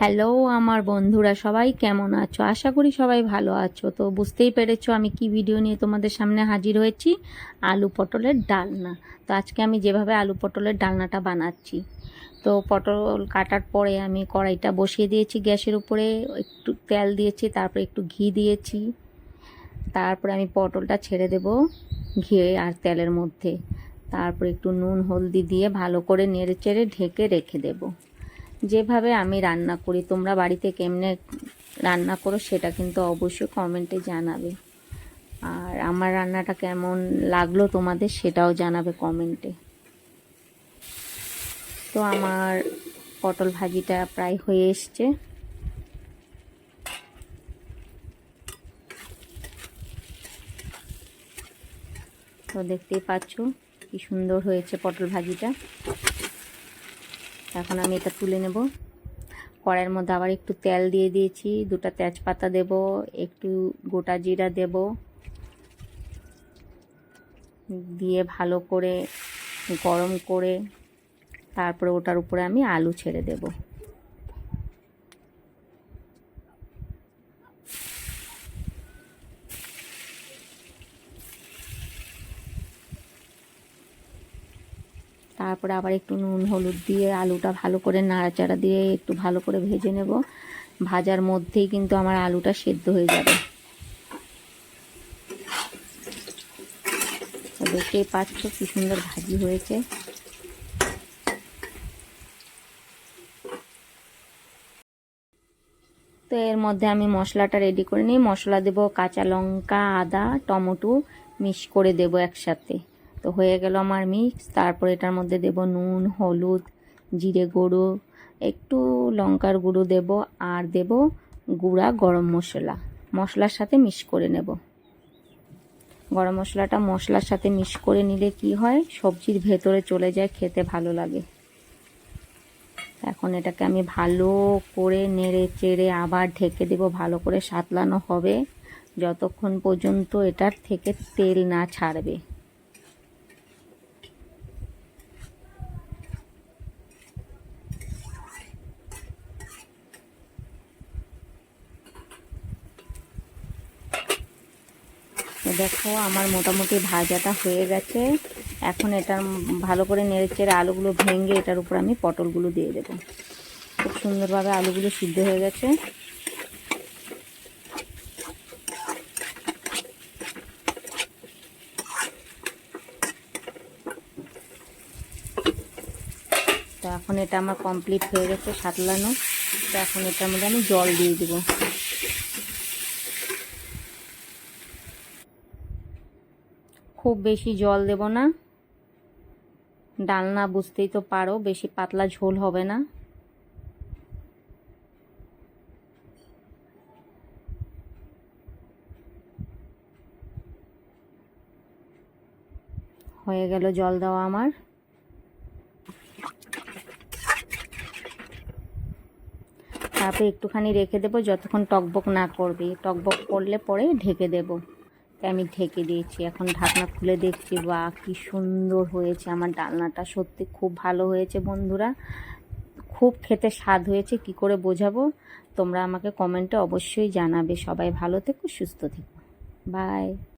Hello আমার বন্ধুরা, সবাই কেমন আছো? আশা করি সবাই ভালো আছো। তো বুঝতেই পেরেছ আমি কি ভিডিও নিয়ে তোমাদের সামনে হাজির হয়েছি? আলু পটলের ডালনা। তো আজকে আমি যেভাবে আলু পটলের ডালনাটা বানাচ্ছি। তো পটল কাটার পরে আমি কড়াইটা বসিয়ে দিয়েছি গ্যাসের উপরে, একটু তেল দিয়েছি, তারপরে একটু ঘি দিয়েছি। তারপরে আমি পটলটা ছেড়ে দেব ঘি আর তেলের মধ্যে। তারপরে একটু নুন, হলদি দিয়ে ভালো করে নেড়ে চেড়ে ঢেকে রেখে দেবো। যেভাবে আমি রান্না করি, তোমরা বাড়িতে কেমনে রান্না করো সেটা কিন্তু অবশ্যই কমেন্টে জানাবে। আর আমার রান্নাটা কেমন লাগল তোমাদের সেটাও জানাবে কমেন্টে। তো আমার পটল ভাজিটা প্রায় হয়ে এসছে। তো দেখতেই পাচ্ছ কি সুন্দর হয়েছে পটল ভাজিটা। এখন আমি এটা তুলে নেব। কড়াইয়ের মধ্যে আবার একটু তেল দিয়ে দিয়েছি, দুটো তেজপাতা দেব, একটু গোটা জিরা দেব। দিয়ে ভালো করে গরম করে তারপরে ওটার উপরে আমি আলু ছেড়ে দেবো। তারপরে আবার একটু নুন, হলুদ দিয়ে আলুটা ভালো করে নাড়াচাড়া দিয়ে একটু ভালো করে ভেজে নেব। ভাজার মধ্যেই কিন্তু আমার আলুটা সেদ্ধ হয়ে যাবে। দেখতেই পাচ্ছ কি সুন্দর ভাজি হয়েছে। তো এর মধ্যে আমি মশলাটা রেডি করে নিই। মশলা দেব কাঁচা লঙ্কা, আদা, টমেটো, মিক্স করে দেব একসাথে। তো হয়ে গেল আমার মিক্স তারপর এটার মধ্যে দেব নুন, হলুদ, জিরে গুঁড়ো, একটু লঙ্কার গুঁড়ো দেব আর দেব গুঁড়া গরম মশলা। মশলার সাথে মিক্স করে নেব। গরম মশলাটা মশলার সাথে মিক্স করে নিলে কি হয়? সবজির ভেতরে চলে যায়, খেতে ভালো লাগে। এখন এটাকে আমি ভালো করে নেড়ে চেড়ে আবার ঢেকে দেব, ভালো করে সাতলানো হবে। যতক্ষণ পর্যন্ত এটার থেকে তেল না ছাড়বে। দেখো আমার মোটামুটি ভাজাটা হয়ে গেছে। এখন এটা ভালো করে নেড়েচেড়ে আলুগুলো ভেঙে এটার উপর আমি পটলগুলো দিয়ে দেবো। খুব সুন্দরভাবে আলুগুলো সিদ্ধ হয়ে গেছে। তো এখন এটা আমার কমপ্লিট হয়ে গেছে সাতলানো। তো এখন এটার মধ্যে আমি জল দিয়ে দেবো। খুব বেশি জল দেব না। ডালনা বুঝতেই তো পারো, বেশি পাতলা ঝোল হবে না। হয়ে গেল জল দেওয়া আমার। তারপরে একটুখানি রেখে দেবো, যতক্ষণ টকবক না করবে। টকবক করলে পরে ঢেকে দেবো। আমি ঢেকে দিয়েছি। এখন ঢাকনা খুলে দেখছি, বা কি সুন্দর হয়েছে আমার ডালনাটা। সত্যি খুব ভালো হয়েছে বন্ধুরা। খুব খেতে স্বাদ হয়েছে, কি করে বোঝাবো? তোমরা আমাকে কমেন্টে অবশ্যই জানাবে। সবাই ভালো থেকো, সুস্থ থেকো। বাই।